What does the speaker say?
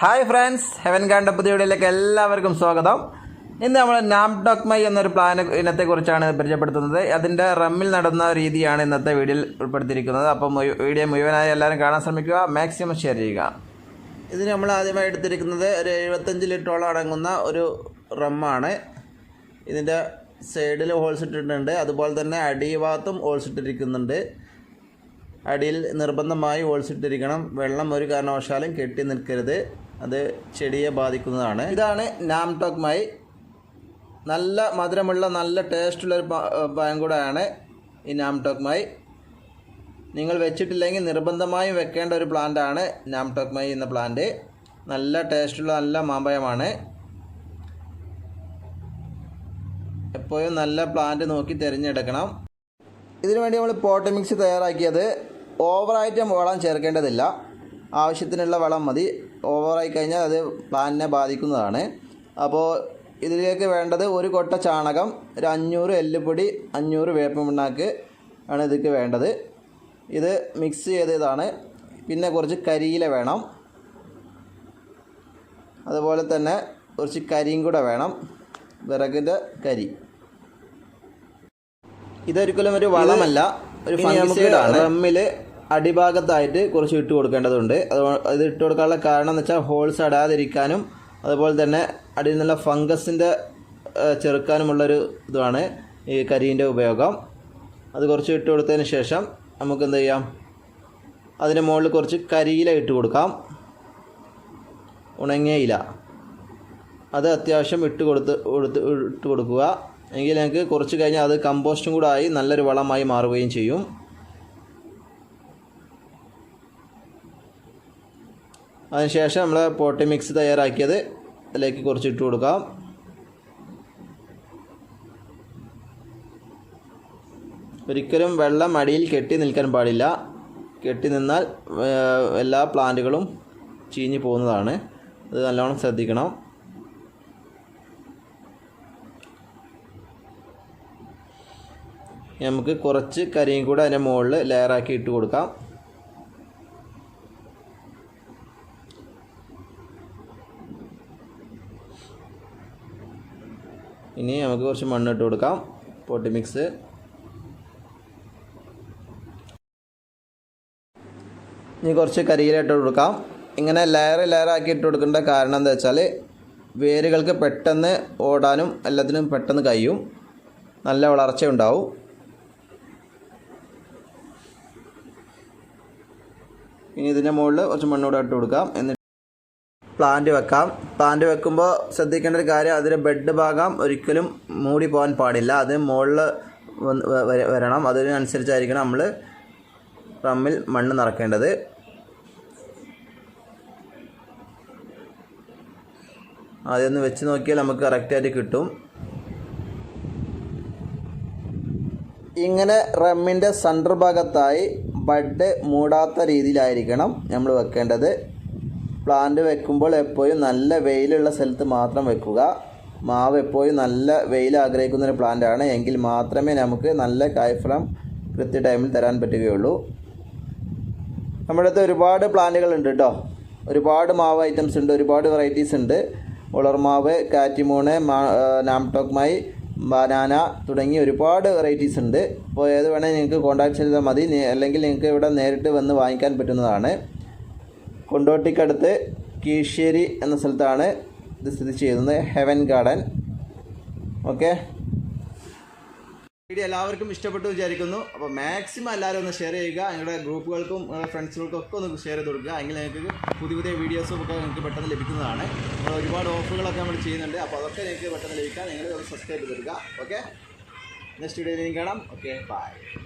Hi friends heaven കാണ്ട വീഡിയോയിലേക്ക് എല്ലാവർക്കും സ്വാഗതം. ഇന്ന് നമ്മൾ നാം ഡോക്മൈ എന്നൊരു പ്ലാൻ ഇനത്തെക്കുറിച്ചാണ് പരിചയപ്പെടുത്തുന്നത്. അതിന്റെ റമ്മിൽ നടന്ന രീതിയാണ് ഇന്നത്തെ വീഡിയോയിൽ ഉൾപ്പെടുത്തിയിരിക്കുന്നത്. അപ്പം വീഡിയോ മുഴുവനായി എല്ലാവരും കാണാൻ ശ്രമിക്കുക. മാക്സിമം ഷെയർ ചെയ്യുക. ഇത് നമ്മൾ ആദ്യമായി എടുത്തിരിക്കുന്നത് ഒരു എഴുപത്തഞ്ച് ലിറ്ററോളം അടങ്ങുന്ന ഒരു റമ്മാണ്. ഇതിന്റെ സൈഡിൽ ഹോൾസ് ഇട്ടിട്ടുണ്ട്. അതുപോലെ തന്നെ അടിഭാഗത്തും ഹോൾസ് ഇട്ടിരിക്കുന്നുണ്ട്. അടിയിൽ നിർബന്ധമായി ഹോൾസ് ഇട്ടിരിക്കണം. വെള്ളം ഒരു കാരണവശാലും കെട്ടി നിൽക്കരുത്. അത് ചെടിയെ ബാധിക്കുന്നതാണ്. ഇതാണ് നാം ടോക് മൈ. നല്ല മധുരമുള്ള നല്ല ടേസ്റ്റുള്ള ഒരു പഴം കൂടെയാണ് ഈ നാം ടോക് മൈ. നിങ്ങൾ വെച്ചിട്ടില്ലെങ്കിൽ നിർബന്ധമായും വെക്കേണ്ട ഒരു പ്ലാന്റാണ് നാം ടോക് മൈ എന്ന പ്ലാന്റ്. നല്ല ടേസ്റ്റുള്ള നല്ല മാമ്പഴമാണ്. എപ്പോഴും നല്ല പ്ലാന്റ് നോക്കി തിരഞ്ഞെടുക്കണം. ഇതിനു വേണ്ടി നമ്മൾ പോട്ട് മിക്സ് തയ്യാറാക്കിയത് ഓവറായിട്ട് വളം ചേർക്കേണ്ടതില്ല. ആവശ്യത്തിനുള്ള വളം മതി. ഓവറായി കഴിഞ്ഞാൽ അത് പ്ലാന്റിനെ ബാധിക്കുന്നതാണ്. അപ്പോൾ ഇതിലേക്ക് വേണ്ടത് ഒരു കൊട്ട ചാണകം ഒരു അഞ്ഞൂറ് എല്ലുപൊടി അഞ്ഞൂറ് വേപ്പ പിണ്ണാക്ക് ആണ് ഇതിലേക്ക് വേണ്ടത്. ഇത് മിക്സ് ചെയ്തതാണ്. പിന്നെ കുറച്ച് കരിയില വേണം. അതുപോലെ തന്നെ കുറച്ച് കരിയും കൂടെ വേണം. വിറകിന്റെ കരി. ഇതൊരിക്കലും ഒരു വളമല്ല ഒരു ഫംഗിസൈഡാണ് റമ്മിൽ അടിഭാഗത്തായിട്ട് കുറച്ച് ഇട്ട് കൊടുക്കേണ്ടതുണ്ട്. അത് ഇത് ഇട്ട് കൊടുക്കാനുള്ള കാരണം എന്ന് വെച്ചാൽ ഹോൾസ് അടാതിരിക്കാനും അതുപോലെ തന്നെ അടിയിൽ നിന്നുള്ള ഫംഗസിന്റെ ചെറുക്കാനുമുള്ളൊരു ഇതാണ് ഈ കരിയിന്റെ ഉപയോഗം. അത് കുറച്ച് ഇട്ട് കൊടുത്തതിന് ശേഷം നമുക്ക് എന്ത് ചെയ്യാം? അതിന് മുകളിൽ കുറച്ച് കരിയില ഇട്ട് കൊടുക്കാം. ഉണങ്ങിയ ഇല. അത് അത്യാവശ്യം ഇട്ട് കൊടുത്ത് കൊടുത്ത് ഇട്ട് കൊടുക്കുക. എങ്കിൽ ഞങ്ങൾക്ക് കുറച്ച് കഴിഞ്ഞാൽ അത് കമ്പോസ്റ്റും കൂടെ ആയി നല്ലൊരു വളമായി മാറുകയും ചെയ്യും. അതിനുശേഷം നമ്മൾ പോട്ടി മിക്സ് തയ്യാറാക്കിയത് അതിലേക്ക് കുറച്ച് ഇട്ട് കൊടുക്കാം. ഒരിക്കലും വെള്ളം അടിയിൽ കെട്ടി നിൽക്കാൻ പാടില്ല. കെട്ടി നിന്നാൽ എല്ലാ പ്ലാന്റുകളും ചീഞ്ഞു പോകുന്നതാണ്. അത് നല്ലോണം ശ്രദ്ധിക്കണം. നമുക്ക് കുറച്ച് കരിയും കൂടെ അതിന്റെ മുകളിൽ ലെയറാക്കി ഇട്ട് കൊടുക്കാം. ഇനി നമുക്ക് കുറച്ച് മണ്ണിട്ട് കൊടുക്കാം. പോട്ടി മിക്സ് ഇനി കുറച്ച് കരിയിലിട്ട് കൊടുക്കാം. ഇങ്ങനെ ലെയർ ആക്കി ഇട്ട് കൊടുക്കേണ്ട കാരണം എന്താ വെച്ചാൽ വേരുകൾക്ക് പെട്ടെന്ന് ഓടാനും എല്ലാത്തിനും പെട്ടെന്ന് കഴിയും. നല്ല വളർച്ച ഉണ്ടാവും. ഇനി ഇതിന്റെ മുകളിൽ കുറച്ച് മണ്ണൂടെ ഇട്ട് കൊടുക്കാം. എന്നിട്ട് പ്ലാന്റ് വെക്കാം. പ്ലാന്റ് വെക്കുമ്പോൾ ശ്രദ്ധിക്കേണ്ട ഒരു കാര്യം അതിന്റെ ബെഡ് ഭാഗം ഒരിക്കലും മൂടി പോകാൻ പാടില്ല. അത് മുകളിൽ വരണം. അതിനനുസരിച്ചായിരിക്കണം നമ്മൾ റമ്മിൽ മണ്ണ് നിറക്കേണ്ടത്. ഒന്ന് വെച്ച് നോക്കിയാൽ നമുക്ക് കറക്റ്റായിട്ട് കിട്ടും. ഇങ്ങനെ റമ്മിന്റെ സെന്റർ ഭാഗത്തായി ബഡ് മൂടാത്ത രീതിയിലായിരിക്കണം നമ്മൾ വെക്കേണ്ടത്. പ്ലാന്റ് വെക്കുമ്പോൾ എപ്പോഴും നല്ല വെയിലുള്ള സ്ഥലത്ത് മാത്രം വെക്കുക. മാവ് എപ്പോഴും നല്ല വെയിൽ ആഗ്രഹിക്കുന്ന ഒരു പ്ലാന്റാണ് എങ്കിൽ മാത്രമേ നമുക്ക് നല്ല കായ്ഫലം കൃത്യ ടൈമിൽ തരാൻ പറ്റുകയുള്ളൂ. നമ്മുടെ അടുത്ത് ഒരുപാട് പ്ലാന്റുകൾ ഉണ്ട് കേട്ടോ ഒരുപാട് മാവ് ഐറ്റംസ് ഉണ്ട് ഒരുപാട് വെറൈറ്റീസ് ഉണ്ട്. ഉളർമാവ് കാറ്റിമൂണ് നാംടോക്മായി ബനാന തുടങ്ങി ഒരുപാട് വെറൈറ്റീസ് ഉണ്ട്. അപ്പോൾ ഏത് വേണമെങ്കിൽ നിങ്ങൾക്ക് കോൺടാക്ട് ചെയ്താൽ മതി. അല്ലെങ്കിൽ നിങ്ങൾക്ക് ഇവിടെ നേരിട്ട് വന്ന് വാങ്ങിക്കാൻ പറ്റുന്നതാണ്. കൊണ്ടോട്ടിക്കടുത്ത് കീഴ്ശ്ശേരി എന്ന സ്ഥലത്താണ് ഇത് സ്ഥിതി ചെയ്യുന്നത്. Heaven garden. ഓക്കെ? വീഡിയോ എല്ലാവർക്കും ഇഷ്ടപ്പെട്ടു വിചാരിക്കുന്നു. അപ്പോൾ മാക്സിമം എല്ലാവരും ഒന്ന് ഷെയർ ചെയ്യുക. നിങ്ങളുടെ ഗ്രൂപ്പുകൾക്കും നിങ്ങളുടെ ഫ്രണ്ട്സുകൾക്കും ഒക്കെ ഒന്ന് ഷെയർ ചെയ്ത് കൊടുക്കുക. എങ്കിൽ നിങ്ങൾക്ക് പുതിയ പുതിയ വീഡിയോസും ഒക്കെ നിങ്ങൾക്ക് പെട്ടെന്ന് ലഭിക്കുന്നതാണ്. ഒരുപാട് ഓഫറുകളൊക്കെ നമ്മൾ ചെയ്യുന്നുണ്ട്. അപ്പോൾ അതൊക്കെ നിങ്ങൾക്ക് പെട്ടെന്ന് ലഭിക്കാൻ നിങ്ങൾ സബ്സ്ക്രൈബ് ചെയ്ത് കൊടുക്കുക. ഓക്കെ? നെക്സ്റ്റ് വീഡിയോയിൽ കാണാം. Okay bye